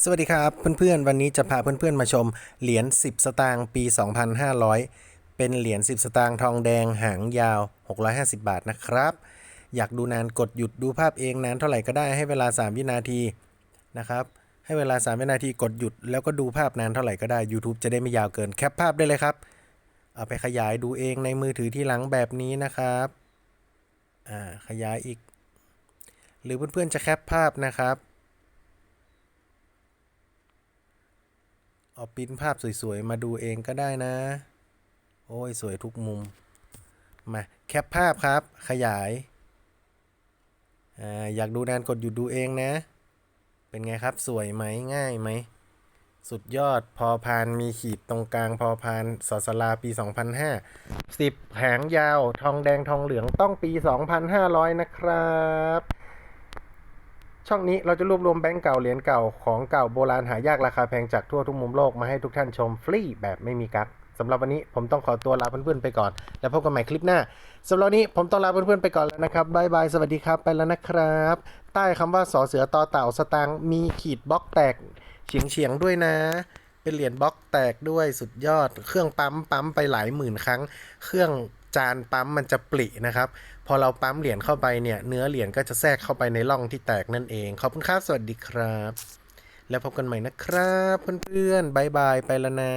สวัสดีครับเพื่อนๆ วันนี้จะพาเพื่อนๆมาชมเหรียญ 10 สตางค์ปี 2500 เป็นเหรียญ 10 สตางค์ทองแดงหางยาว 650 บาทนะครับ อยากดูนานกดหยุดดูภาพเองนานเท่าไหร่ก็ได้ให้เวลา 3 วินาทีนะครับให้เวลา 3 วินาทีกดหยุดแล้วก็ดูภาพนานเท่าไหร่ก็ได้ YouTube จะได้ไม่ยาวเกินแคปภาพได้เลยครับ เอาไปขยายดูเองในมือถือที่หลังแบบนี้นะครับอ่าขยายอีก หรือเพื่อนๆจะแคปภาพนะครับ เอาปิ้นภาพสวยๆ มาดูเองก็ได้นะ โอ้ย สวยทุกมุม มา แคปภาพครับ ขยายอาอยากดูนานกดหยุดดูเองนะ เป็นไงครับสวยไหมง่ายไหม สุดยอดพอพานมีขีดตรงกลางพอพานสสลาปี 2005 10หางยาว ทองแดงทองเหลืองต้องปี 2500 นะครับ ช่องนี้เราจะรวบรวมแบงก์เก่าเหรียญเก่าของเก่าโบราณหายากราคาแพงจากทั่วทุกมุมโลกมาให้ทุกท่านชมฟรีแบบไม่มีกักสำหรับวันนี้ผมต้องขอตัวลาเพื่อนๆไปก่อน แล้วพบกันใหม่คลิปหน้าสำหรับวันนี้ผมต้องลาเพื่อนๆไปก่อนแล้วนะครับบายบายสวัสดีครับไปแล้วนะครับ ใต้คำว่าสอเสือต่อเต่าสตางมีขีดบล็อกแตกเฉียงเฉียงๆด้วยนะ เป็นเหรียญบล็อกแตกด้วยสุดยอด เครื่องปั๊มปั๊มไปหลายหมื่นครั้ง เครื่อง จานปั๊มมันจะปรินะครับ พอเราปั๊มเหรียญเข้าไปเนี่ย เนื้อเหรียญก็จะแทรกเข้าไปในร่องที่แตกนั่นเอง ขอบคุณครับ สวัสดีครับ แล้วพบกันใหม่นะครับ เพื่อนๆบายบายไปแล้วนะ